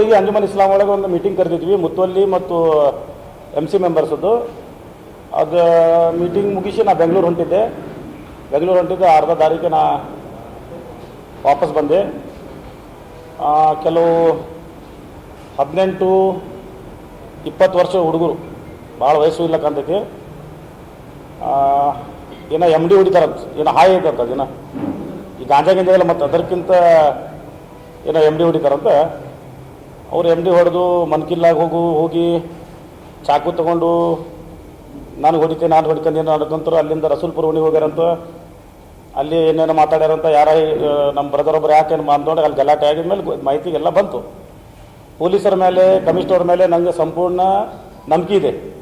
ಏಳುವರೆಗೆ ಅಂಜುಮನ್ ಇಸ್ಲಾಂ ಒಳಗೆ ಒಂದು ಮೀಟಿಂಗ್ ಕರೆದಿದ್ವಿ, ಮುತ್ತುವಲ್ಲಿ ಮತ್ತು ಎಂ ಸಿ ಮೆಂಬರ್ಸದ್ದು ಅದು ಮೀಟಿಂಗ್ ಮುಗಿಸಿ ನಾ ಬೆಂಗಳೂರು ಹೊಂಟಿದ್ದೆ. ಬೆಂಗಳೂರು ಹೊಂಟಿದ್ದೆ, ಅರ್ಧ ದಾರಿಗೆ ನಾ ವಾಪಸ್ ಬಂದೆ. ಕೆಲವು ಹದಿನೆಂಟು ಇಪ್ಪತ್ತು ವರ್ಷ ಹುಡುಗರು, ಭಾಳ ವಯಸ್ಸು ಇಲ್ಲ ಕಾಣ್ತೈತಿ ಏನೋ ಎಂ ಡಿ ಹೊಡಿತಾರಂತ ಏನೋ ಹಾಯ್ ಐತಂತ ಅದೇನೋ ಈ ಗಾಂಜಾ ಗಿಂಜಾ ಮತ್ತು ಅದಕ್ಕಿಂತ ಏನೋ ಎಂ ಡಿ ಹೊಡಿತಾರಂತ. ಅವ್ರು ಎಂ ಡಿ ಹೊಡೆದು ಮನ್ಕಿಲ್ಲಾಗ ಹೋಗು, ಹೋಗಿ ಚಾಕು ತಗೊಂಡು ನಾನು ಹೊಡಿತೆ, ನಾನು ಹೊಡಿತೇನೆ ಏನೋ ಅಲ್ಲಿಂದ ರಸೂಲ್ಪುರ ಓಣಿ ಹೋಗ್ಯಾರಂತ. ಅಲ್ಲಿ ಏನೇನು ಮಾತಾಡ್ಯಾರಂತ, ಯಾರ ನಮ್ಮ ಬ್ರದರ್ ಒಬ್ಬರು ಯಾಕೆ ಮಾತನಾಡಿ ಅಲ್ಲಿ ಗಲಾಟೆ ಆಗಿದ ಮೇಲೆ ಮಾಹಿತಿಗೆಲ್ಲ ಬಂತು. ಪೊಲೀಸರ ಮೇಲೆ, ಕಮಿಷನರ್ ಮೇಲೆ ನನಗೆ ಸಂಪೂರ್ಣ ನಂಬಿಕೆ ಇದೆ.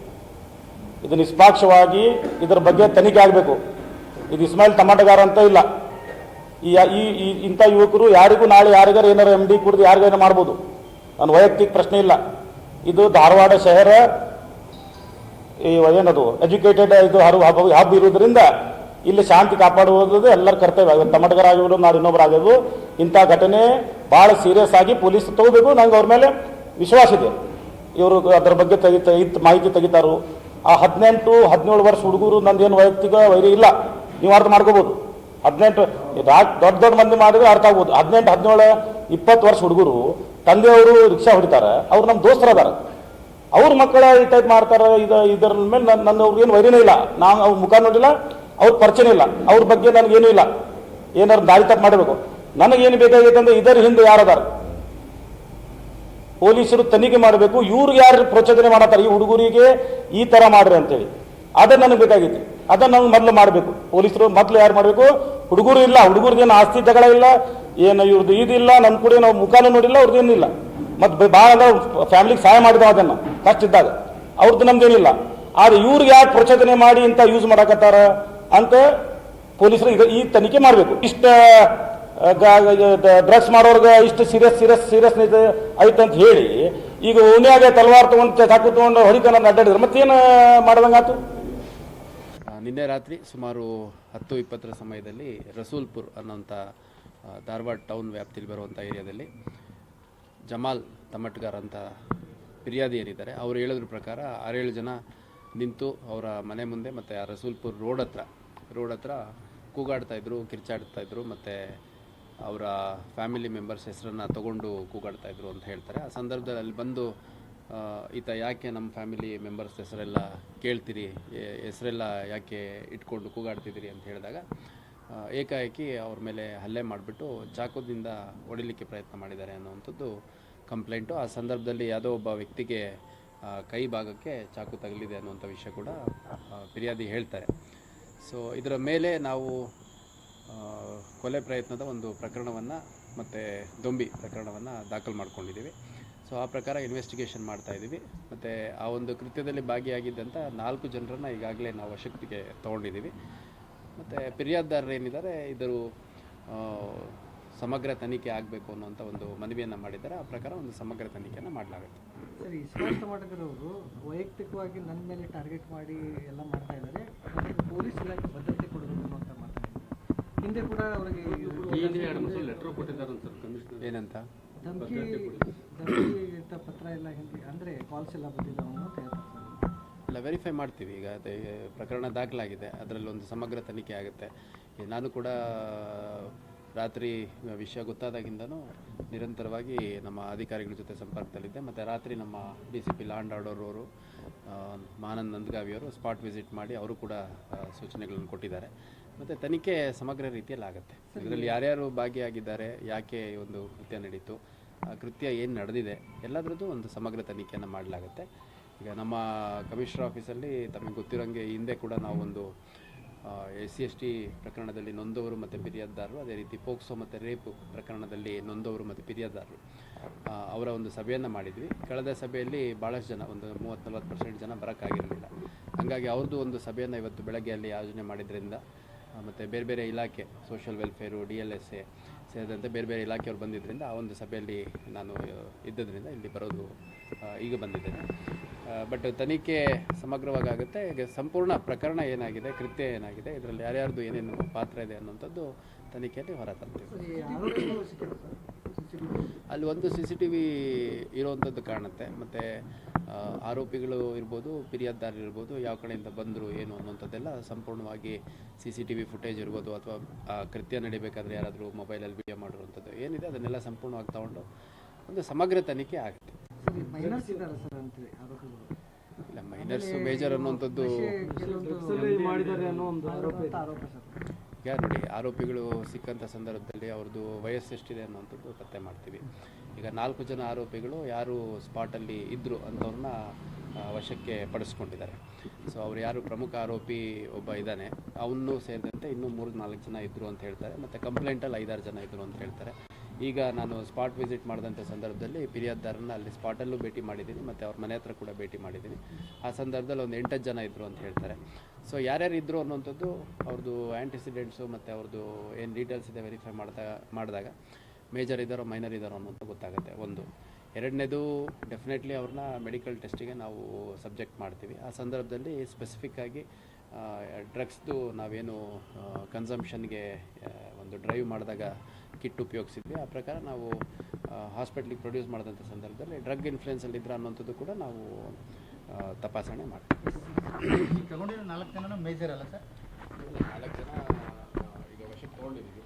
ಇದು ನಿಷ್ಪಾಕ್ಷವಾಗಿ ಇದರ ಬಗ್ಗೆ ತನಿಖೆ ಆಗಬೇಕು. ಇದು ಇಸ್ಮಾಯಿಲ್ ಟಮಾಟಗಾರ ಅಂತ ಇಲ್ಲ. ಈ- ಇಂಥ ಯುವಕರು ಯಾರಿಗೂ ನಾಳೆ ಯಾರಿಗಾರು ಏನಾರು ಎಂ ಡಿ ಕುಡಿದು ಯಾರಿಗಾರ ಮಾಡ್ಬೋದು. ನನ್ನ ವೈಯಕ್ತಿಕ ಪ್ರಶ್ನೆ ಇಲ್ಲ. ಇದು ಧಾರವಾಡ ಶಹರ, ಈ ಏನದು ಎಜುಕೇಟೆಡ್ ಇದು ಹರು ಹಬ್ಬ ಹಬ್ಬ ಇರೋದ್ರಿಂದ ಇಲ್ಲಿ ಶಾಂತಿ ಕಾಪಾಡುವುದು ಎಲ್ಲರ ಕರ್ತವ್ಯ. ಇವತ್ತು ತಮಟಗರ ಆಗಿರ್ಬೋದು ನಾವು ಆಗಿರೋದು ಇಂಥ ಘಟನೆ ಭಾಳ ಸೀರಿಯಸ್ ಆಗಿ ಪೊಲೀಸ್ ತಗೋಬೇಕು. ನಂಗೆ ಅವ್ರ ಮೇಲೆ ವಿಶ್ವಾಸ ಇದೆ. ಇವರು ಅದ್ರ ಬಗ್ಗೆ ತೆಗಿ ಇತ್ತು ಮಾಹಿತಿ ತೆಗಿತಾರು. ಆ ಹದಿನೆಂಟು, ಹದಿನೇಳು ವರ್ಷ ಹುಡುಗರು ನಂದೇನು ವೈಯಕ್ತಿಕ ವೈರಿ ಇಲ್ಲ. ನೀವು ಅರ್ಥ ಮಾಡ್ಕೋಬೋದು. ಹದಿನೆಂಟು, ದೊಡ್ಡ ದೊಡ್ಡ ಮಂದಿ ಮಾಡಿದ್ರೆ ಅರ್ಥ ಆಗ್ಬೋದು. ಹದಿನೆಂಟು, ಹದಿನೇಳು, ಇಪ್ಪತ್ತು ವರ್ಷ ಹುಡುಗರು ತಂದೆಯವರು ರಿಕ್ಷಾ ಹೊಡಿತಾರೆ, ಅವ್ರು ನಮ್ಮ ದೋಸ್ತರು ಅದಾರ. ಅವ್ರ ಮಕ್ಕಳ ಈ ಟೈಪ್ ಮಾಡ್ತಾರೆ, ಇದ, ಇದರ ಮೇಲೆ ನನ್ನ ನನ್ನ ಅವ್ರಿಗೇನು ವೈರಿನೇ ಇಲ್ಲ. ನಾನು ಅವ್ರ ಮುಖ ನೋಡಿಲ್ಲ, ಅವ್ರ ಪರಿಚಯನೇ ಇಲ್ಲ. ಅವ್ರ ಬಗ್ಗೆ ನನಗೇನೂ ಇಲ್ಲ. ಏನಾರು ದಾರಿ ತಪ್ಪು ಮಾಡಬೇಕು. ನನಗೇನು ಬೇಕಾಗೈತೆ ಅಂದ್ರೆ ಇದರ ಹಿಂದೆ ಯಾರದಾರ ಪೊಲೀಸರು ತನಿಖೆ ಮಾಡಬೇಕು, ಇವ್ರಿಗೆ ಯಾರು ಪ್ರಚೋದನೆ ಮಾಡತ್ತಾರೆ? ಈ ಹುಡುಗರಿಗೆ ಈ ತರ ಮಾಡ್ರಿ ಅಂತೇಳಿ. ಅದನ್ನ ನನಗೆ ಬೇಕಾಗಿತ್ತು. ಅದನ್ನ ನಂಗೆ ಮೊದಲು ಮಾಡಬೇಕು. ಪೊಲೀಸರು ಮೊದಲು ಯಾರು ಮಾಡಬೇಕು? ಹುಡುಗರು ಇಲ್ಲ. ಹುಡುಗರಿಗೇನು ಆಸ್ತಿ ಜಗಳ ಇಲ್ಲ. ಏನು ಇವ್ರದ್ದು ಇದಿಲ್ಲ ನನ್ನ ಕೂಡ ನಾವು ಮುಖಾನು ನೋಡಿಲ್ಲ ಅವ್ರದ್ದು ಏನಿಲ್ಲ. ಮತ್ತು ಭಾಳ ಫ್ಯಾಮಿಲಿಗೆ ಸಹಾಯ ಮಾಡಿದ ಅದನ್ನು ಕಷ್ಟ ಇದ್ದಾಗ. ಅವ್ರದ್ದು ನಮ್ದೇನಿಲ್ಲ. ಆದ್ರೆ ಇವ್ರಿಗೆ ಯಾಕೆ ಪ್ರಚೋದನೆ ಮಾಡಿ ಇಂಥ ಯೂಸ್ ಮಾಡಾಕತ್ತಾರ ಅಂತ ಪೊಲೀಸರು ಈಗ ಈ ತನಿಖೆ ಮಾಡಬೇಕು. ಇಷ್ಟ ಡ್ರಗ್ಸ್ ಮಾಡೋರ್ಗೆ ಇಷ್ಟು ಸೀರಿಯಸ್ ಸೀರಿಯಸ್ ಸೀರಿಯಸ್ ಐತೆ ಅಂತ ಹೇಳಿ, ಈಗ ಓನ್ಯಾಗ ತಲವಾರ್ ತಗೊಂಡು, ಚಾಕು ತಗೊಂಡು ಹೊಡಿತಾನ ಅಡ್ಡಾಡಿದ್ರೆ. ಮತ್ತೇನು ಮಾಡ್ದಂಗಾತು? ನಿನ್ನೆ ರಾತ್ರಿ ಸುಮಾರು ಹತ್ತು ಇಪ್ಪತ್ತರ ಸಮಯದಲ್ಲಿ ರಸೂಲ್ಪುರ್ ಅನ್ನೋಂಥ ಧಾರವಾಡ ಟೌನ್ ವ್ಯಾಪ್ತಿಯಲ್ಲಿ ಬರುವಂಥ ಏರಿಯಾದಲ್ಲಿ ಜಮಾಲ್ ತಮಟ್ಗಾರ್ ಅಂತ ಫಿರ್ಯಾದಿ ಏನಿದ್ದಾರೆ ಅವ್ರು ಹೇಳೋದ್ರ ಪ್ರಕಾರ ಆರೇಳು ಜನ ನಿಂತು ಅವರ ಮನೆ ಮುಂದೆ ಮತ್ತು ಆ ರಸೂಲ್ಪುರ್ ರೋಡ್ ಹತ್ರ ರೋಡ್ ಹತ್ರ ಕೂಗಾಡ್ತಾ ಇದ್ರು, ಕಿರ್ಚಾಡ್ತಾ ಇದ್ರು, ಮತ್ತು ಅವರ ಫ್ಯಾಮಿಲಿ ಮೆಂಬರ್ಸ್ ಹೆಸರನ್ನು ತಗೊಂಡು ಕೂಗಾಡ್ತಾ ಇದ್ರು ಅಂತ ಹೇಳ್ತಾರೆ. ಆ ಸಂದರ್ಭದಲ್ಲಿ ಬಂದು ಈತ ಯಾಕೆ ನಮ್ಮ ಫ್ಯಾಮಿಲಿ ಮೆಂಬರ್ಸ್ ಹೆಸರೆಲ್ಲ ಕೇಳ್ತೀರಿ ಹೆಸರೆಲ್ಲ ಯಾಕೆ ಇಟ್ಕೊಂಡು ಕೂಗಾಡ್ತಿದ್ದೀರಿ ಅಂತ ಹೇಳಿದಾಗ ಏಕಾಏಕಿ ಅವ್ರ ಮೇಲೆ ಹಲ್ಲೆ ಮಾಡಿಬಿಟ್ಟು ಚಾಕುದಿಂದ ಹೊಡಿಲಿಕ್ಕೆ ಪ್ರಯತ್ನ ಮಾಡಿದ್ದಾರೆ ಅನ್ನುವಂಥದ್ದು ಕಂಪ್ಲೇಂಟು. ಆ ಸಂದರ್ಭದಲ್ಲಿ ಯಾವುದೋ ಒಬ್ಬ ವ್ಯಕ್ತಿಗೆ ಕೈ ಭಾಗಕ್ಕೆ ಚಾಕು ತಗಲಿದೆ ಅನ್ನುವಂಥ ವಿಷಯ ಕೂಡ ಫಿರ್ಯಾದಿ ಹೇಳ್ತಾರೆ. ಸೊ ಇದರ ಮೇಲೆ ನಾವು ಕೊಲೆ ಪ್ರಯತ್ನದ ಒಂದು ಪ್ರಕರಣವನ್ನು ಮತ್ತು ದೊಂಬಿ ಪ್ರಕರಣವನ್ನು ದಾಖಲು ಮಾಡ್ಕೊಂಡಿದ್ದೀವಿ. ಸೊ ಆ ಪ್ರಕಾರ ಇನ್ವೆಸ್ಟಿಗೇಷನ್ ಮಾಡ್ತಾ ಇದ್ದೀವಿ. ಮತ್ತು ಆ ಒಂದು ಕೃತ್ಯದಲ್ಲಿ ಭಾಗಿಯಾಗಿದ್ದಂಥ ನಾಲ್ಕು ಜನರನ್ನು ಈಗಾಗಲೇ ನಾವು ವಶಕ್ತಿಗೆ ತೊಗೊಂಡಿದ್ದೀವಿ. ಮತ್ತು ಫಿರ್ಯಾದಿದಾರರು ಏನಿದ್ದಾರೆ ಇದರ ಆ, ಸಮಗ್ರ ತನಿಖೆ ಆಗಬೇಕು ಅನ್ನುವಂಥ ಒಂದು ಮನವಿಯನ್ನು ಮಾಡಿದ್ದಾರೆ. ಆ ಪ್ರಕಾರ ಒಂದು ಸಮಗ್ರ ತನಿಖೆಯನ್ನು ಮಾಡಲಾಗುತ್ತೆ. ಸರ್ ಈ ಅವರು ವೈಯಕ್ತಿಕವಾಗಿ ನನ್ನ ಮೇಲೆ ಟಾರ್ಗೆಟ್ ಮಾಡಿ ಎಲ್ಲ ಮಾಡ್ತಾ ಇದ್ದಾರೆ. ಪೊಲೀಸ್ ಇಲಾಖೆ ಭದ್ರತೆ ಕೊಡಬೇಕು ಅಂತ ಮಾತಾಡಿದ್ದಾರೆ ಹಿಂದೆ ಕೂಡ ಅವರಿಗೆ ಏನಂತ? ಧಮಕಿ ಧಮಕಿ ಇಂಥ ಪತ್ರ ಎಲ್ಲ ಹಿಂದೆ ಅಂದರೆ ಕಾಲ್ಸ್ ಎಲ್ಲ ಬಂದಿದ್ದಾವೆ ಅಂತ ಹೇಳ್ತಾರೆ. ಇಲ್ಲ ವೆರಿಫೈ ಮಾಡ್ತೀವಿ. ಈಗ ಅದೇ ಪ್ರಕರಣ ದಾಖಲಾಗಿದೆ. ಅದರಲ್ಲಿ ಒಂದು ಸಮಗ್ರ ತನಿಖೆ ಆಗುತ್ತೆ. ನಾನು ಕೂಡ ರಾತ್ರಿ ವಿಷಯ ಗೊತ್ತಾದಾಗಿಂದನೂ ನಿರಂತರವಾಗಿ ನಮ್ಮ ಅಧಿಕಾರಿಗಳ ಜೊತೆ ಸಂಪರ್ಕದಲ್ಲಿದ್ದೆ. ಮತ್ತು ರಾತ್ರಿ ನಮ್ಮ D C P law and order ಅವರು ಮಾನಂದ್ ನಂದಗಾವಿಯವರು ಸ್ಪಾಟ್ ವಿಸಿಟ್ ಮಾಡಿ ಅವರು ಕೂಡ ಸೂಚನೆಗಳನ್ನು ಕೊಟ್ಟಿದ್ದಾರೆ. ಮತ್ತು ತನಿಖೆ ಸಮಗ್ರ ರೀತಿಯಲ್ಲಿ ಆಗುತ್ತೆ. ಇದರಲ್ಲಿ ಯಾರ್ಯಾರು ಭಾಗಿಯಾಗಿದ್ದಾರೆ ಯಾಕೆ ಒಂದು ಕೃತ್ಯ ನಡೀತು ಆ ಕೃತ್ಯ ಏನು ನಡೆದಿದೆ ಎಲ್ಲದರದ್ದು ಒಂದು ಸಮಗ್ರ ತನಿಖೆಯನ್ನು ಮಾಡಲಾಗುತ್ತೆ. ಈಗ ನಮ್ಮ ಕಮಿಷನರ್ ಆಫೀಸಲ್ಲಿ ತಮಗೆ ಗೊತ್ತಿರೋಂಗೆ ಹಿಂದೆ ಕೂಡ ನಾವು ಒಂದು ಎಸ್ ಸಿ ಎಸ್ ಟಿ ಪ್ರಕರಣದಲ್ಲಿ ನೊಂದವರು ಮತ್ತು ಫಿರ್ಯಾದಿದಾರರು ಅದೇ ರೀತಿ ಪೋಕ್ಸೋ ಮತ್ತು ರೇಪ್ ಪ್ರಕರಣದಲ್ಲಿ ನೊಂದವರು ಮತ್ತು ಫಿರ್ಯಾದಿದಾರರು ಅವರ ಒಂದು ಸಭೆಯನ್ನು ಮಾಡಿದ್ವಿ. ಕಳೆದ ಸಭೆಯಲ್ಲಿ ಭಾಳಷ್ಟು ಜನ, ಒಂದು ಮೂವತ್ತು ನಲ್ವತ್ತು ಪರ್ಸೆಂಟ್ ಜನ ಬರೋಕ್ಕಾಗಿರಲಿಲ್ಲ. ಹಾಗಾಗಿ ಅವ್ರದ್ದು ಒಂದು ಸಭೆಯನ್ನು ಇವತ್ತು ಬೆಳಗ್ಗೆ ಅಲ್ಲಿ ಆಯೋಜನೆ ಮಾಡಿದ್ರಿಂದ ಮತ್ತು ಬೇರೆ ಬೇರೆ ಇಲಾಖೆ social welfare D L S A ಸೇರಿದಂತೆ ಬೇರೆ ಬೇರೆ ಇಲಾಖೆಯವರು ಬಂದಿದ್ದರಿಂದ ಆ ಒಂದು ಸಭೆಯಲ್ಲಿ ನಾನು ಇದ್ದದ್ರಿಂದ ಇಲ್ಲಿ ಬರೋದು ಈಗ ಬಂದಿದ್ದೇನೆ. ಬಟ್ ತನಿಖೆ ಸಮಗ್ರವಾಗಿ ಆಗುತ್ತೆ ಈಗ ಸಂಪೂರ್ಣ ಪ್ರಕರಣ ಏನಾಗಿದೆ, ಕೃತ್ಯ ಏನಾಗಿದೆ, ಇದರಲ್ಲಿ ಯಾರ್ಯಾರ್ದು ಏನೇನು ಪಾತ್ರ ಇದೆ ಅನ್ನೋಂಥದ್ದು ತನಿಖೆಯಲ್ಲಿ ಸಿ ಅಲ್ಲಿ ಒಂದು ಸಿ ಸಿ ಟಿ ವಿ ಇರೋವಂಥದ್ದು ಕಾಣುತ್ತೆ. ಮತ್ತು ಆರೋಪಿಗಳು ಇರ್ಬೋದು ಫಿರ್ಯಾದಾರರು ಇರ್ಬೋದು ಯಾವ ಕಡೆಯಿಂದ ಬಂದರು ಏನು ಅನ್ನುವಂಥದ್ದೆಲ್ಲ ಸಂಪೂರ್ಣವಾಗಿ C C T V footage ಇರ್ಬೋದು ಅಥವಾ ಆ ಕೃತ್ಯ ನಡಿಬೇಕಾದ್ರೆ ಯಾರಾದರೂ ಮೊಬೈಲಲ್ಲಿ ವಿಡಿಯೋ ಮಾಡಿರುವಂಥದ್ದು ಏನಿದೆ ಅದನ್ನೆಲ್ಲ ಸಂಪೂರ್ಣವಾಗಿ ತಗೊಂಡು ಒಂದು ಸಮಗ್ರ ತನಿಖೆ ಆಗುತ್ತೆ ಮೈನರ್ಸ್ ಇದ್ದಾರೆ ಸರ್ ಅಂತೇಳಿ ಆರೋಪಿಗಳು? ಇಲ್ಲ ಮೈನರ್ಸ್ ಮೇಜರ್ ಅನ್ನುವಂಥದ್ದು ಈಗ ನೋಡಿ, ಆರೋಪಿಗಳು ಸಿಕ್ಕಂಥ ಸಂದರ್ಭದಲ್ಲಿ ಅವ್ರದ್ದು ವಯಸ್ಸು ಎಷ್ಟಿದೆ ಅನ್ನೋವಂಥದ್ದು ಪತ್ತೆ ಮಾಡ್ತೀವಿ. ಈಗ ನಾಲ್ಕು ಜನ ಆರೋಪಿಗಳು ಯಾರು ಸ್ಪಾಟಲ್ಲಿ ಇದ್ದರು ಅಂಥವ್ರನ್ನ ವಶಕ್ಕೆ ಪಡಿಸ್ಕೊಂಡಿದ್ದಾರೆ. ಸೊ ಅವ್ರು ಯಾರು ಪ್ರಮುಖ ಆರೋಪಿ ಒಬ್ಬ ಇದ್ದಾನೆ ಅವನು ಸೇರಿದಂತೆ ಇನ್ನೂ ಮೂರು ನಾಲ್ಕು ಜನ ಇದ್ದರು ಅಂತ ಹೇಳ್ತಾರೆ. ಮತ್ತು ಕಂಪ್ಲೇಂಟಲ್ಲಿ ಐದಾರು ಜನ ಇದ್ದರು ಅಂತ ಹೇಳ್ತಾರೆ. ಈಗ ನಾನು ಸ್ಪಾಟ್ ವಿಸಿಟ್ ಮಾಡಿದಂಥ ಸಂದರ್ಭದಲ್ಲಿ ಫಿರಿಯಾದ್ದಾರನ್ನ ಅಲ್ಲಿ ಸ್ಪಾಟಲ್ಲೂ ಭೇಟಿ ಮಾಡಿದ್ದೀನಿ, ಮತ್ತು ಅವ್ರ ಮನೆ ಹತ್ರ ಕೂಡ ಭೇಟಿ ಮಾಡಿದ್ದೀನಿ. ಆ ಸಂದರ್ಭದಲ್ಲಿ ಒಂದು ಎಂಟತ್ತು ಜನ ಇದ್ದರು ಅಂತ ಹೇಳ್ತಾರೆ. ಸೊ ಯಾರ್ಯಾರು ಇದ್ದರು ಅನ್ನೋಂಥದ್ದು ಅವ್ರದ್ದು ಆ್ಯಂಟಿಸಿಡೆಂಟ್ಸು ಮತ್ತು ಅವ್ರದ್ದು ಏನು ಡೀಟೇಲ್ಸ್ ಇದೆ ವೆರಿಫೈ ಮಾಡಿದಾಗ ಮಾಡಿದಾಗ ಮೇಜರ್ ಇದ್ದಾರೋ ಮೈನರ್ ಇದ್ದಾರೋ ಅನ್ನೋದು ಗೊತ್ತಾಗುತ್ತೆ, ಒಂದು. ಎರಡನೇದು ಡೆಫಿನೆಟ್ಲಿ ಅವ್ರನ್ನ ಮೆಡಿಕಲ್ ಟೆಸ್ಟಿಗೆ ನಾವು ಸಬ್ಜೆಕ್ಟ್ ಮಾಡ್ತೀವಿ. ಆ ಸಂದರ್ಭದಲ್ಲಿ ಸ್ಪೆಸಿಫಿಕ್ಕಾಗಿ ಡ್ರಗ್ಸ್ದು ನಾವೇನು ಕನ್ಸಂಪ್ಷನ್ಗೆ ಒಂದು ಡ್ರೈವ್ ಮಾಡಿದಾಗ ಕಿಟ್ ಉಪಯೋಗಿಸಿದ್ವಿ. ಆ ಪ್ರಕಾರ ನಾವು ಹಾಸ್ಪಿಟ್ಲಿಗೆ ಪ್ರೊಡ್ಯೂಸ್ ಮಾಡಿದಂಥ ಸಂದರ್ಭದಲ್ಲಿ ಡ್ರಗ್ ಇನ್ಫ್ಲುಯೆನ್ಸಲ್ಲಿ ಇದ್ರ ಅನ್ನೋಂಥದ್ದು ಕೂಡ ನಾವು ತಪಾಸಣೆ ಮಾಡ್ತೀವಿ. ತಗೊಂಡಿರೋ ನಾಲ್ಕು ಜನ ಮೇಜರ್ ಅಲ್ಲ ಸರ್? ನಾಲ್ಕು ಜನ ಈಗ ವಶಕ್ಕೆ ತೊಗೊಂಡಿದ್ದೀವಿ.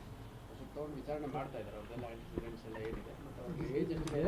ವಶಕ್ಕೆ ತೊಗೊಂಡು ವಿಚಾರಣೆ ಮಾಡ್ತಾ ಇದ್ದಾರೆ. ಅವ್ರದ್ದೆಲ್ಲ ಆ್ಯಂಟಿಸಿಡೆಂಟ್ಸ್ ಎಲ್ಲ ಏನಿದೆ. ಮತ್ತು ಅವ್ರಿಗೆ ಏಜ್ ಎಷ್ಟಿದೆ